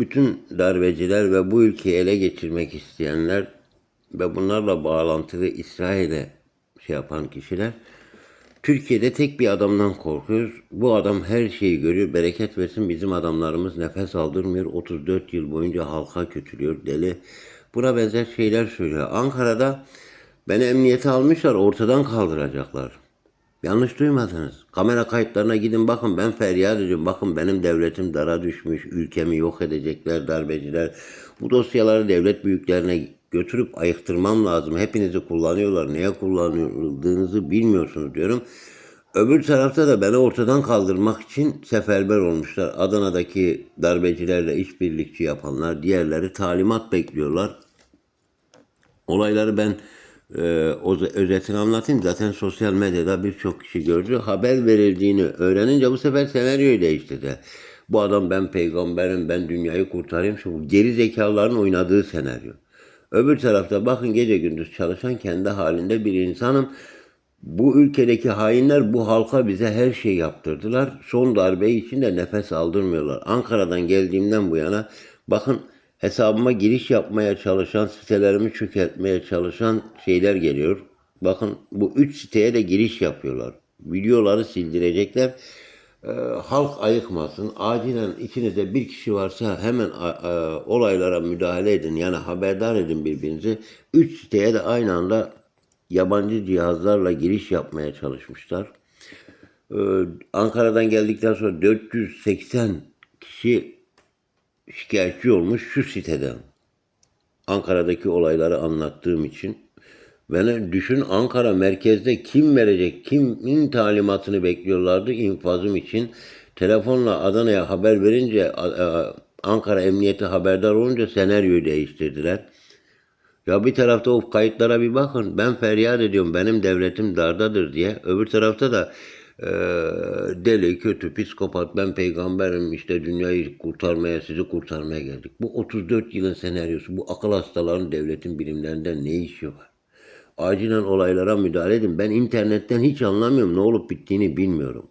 bütün darbeciler ve bu ülkeyi ele geçirmek isteyenler ve bunlarla bağlantılı İsrail'e şey yapan kişiler Türkiye'de tek bir adamdan korkuyoruz. Bu adam her şeyi görüyor. Bereket versin bizim adamlarımız nefes aldırmıyor. 34 yıl boyunca halka kötülüyor. Deli. Buna benzer şeyler söylüyor. Ankara'da beni emniyete almışlar. Ortadan kaldıracaklar. Yanlış duymadınız. Kamera kayıtlarına gidin bakın ben feryat ediyorum. Bakın benim devletim dara düşmüş. Ülkemi yok edecekler darbeciler. Bu dosyaları devlet büyüklerine götürüp ayıktırmam lazım. Hepinizi kullanıyorlar. Neye kullanıldığınızı bilmiyorsunuz diyorum. Öbür tarafta da beni ortadan kaldırmak için seferber olmuşlar. Adana'daki darbecilerle işbirlikçi yapanlar, diğerleri talimat bekliyorlar. Olayları ben e, öz- özetini anlatayım. Zaten sosyal medyada birçok kişi gördü. Haber verildiğini öğrenince bu sefer senaryoyu değiştirdi. Bu adam ben peygamberim, ben dünyayı kurtarayım. Şu geri zekalıların oynadığı senaryo. Öbür tarafta bakın gece gündüz çalışan kendi halinde bir insanım. Bu ülkedeki hainler bu halka bize her şey yaptırdılar. Son darbe için de nefes aldırmıyorlar. Ankara'dan geldiğimden bu yana bakın hesabıma giriş yapmaya çalışan, sitelerimi çökertmeye çalışan şeyler geliyor. Bakın bu üç siteye de giriş yapıyorlar. Videoları sildirecekler. Ee, halk ayıkmasın. Acilen içinizde bir kişi varsa hemen a- olaylara müdahale edin. Yani haberdar edin birbirinizi. Üç siteye de aynı anda yabancı cihazlarla giriş yapmaya çalışmışlar. Ee, Ankara'dan geldikten sonra 480 kişi şikayetçi olmuş şu siteden. Ankara'daki olayları anlattığım için. Beni düşün Ankara merkezde kim verecek, kimin talimatını bekliyorlardı infazım için. Telefonla Adana'ya haber verince Ankara Emniyeti haberdar olunca senaryoyu değiştirdiler. Ya bir tarafta o kayıtlara bir bakın. Ben feryat ediyorum benim devletim dardadır diye. Öbür tarafta da eee, deli, kötü, psikopat, ben peygamberim işte dünyayı kurtarmaya, sizi kurtarmaya geldik. Bu 34 yılın senaryosu. Bu akıl hastaların devletin birimlerinden ne işi var? Acilen olaylara müdahale edin. Ben internetten hiç anlamıyorum. Ne olup bittiğini bilmiyorum.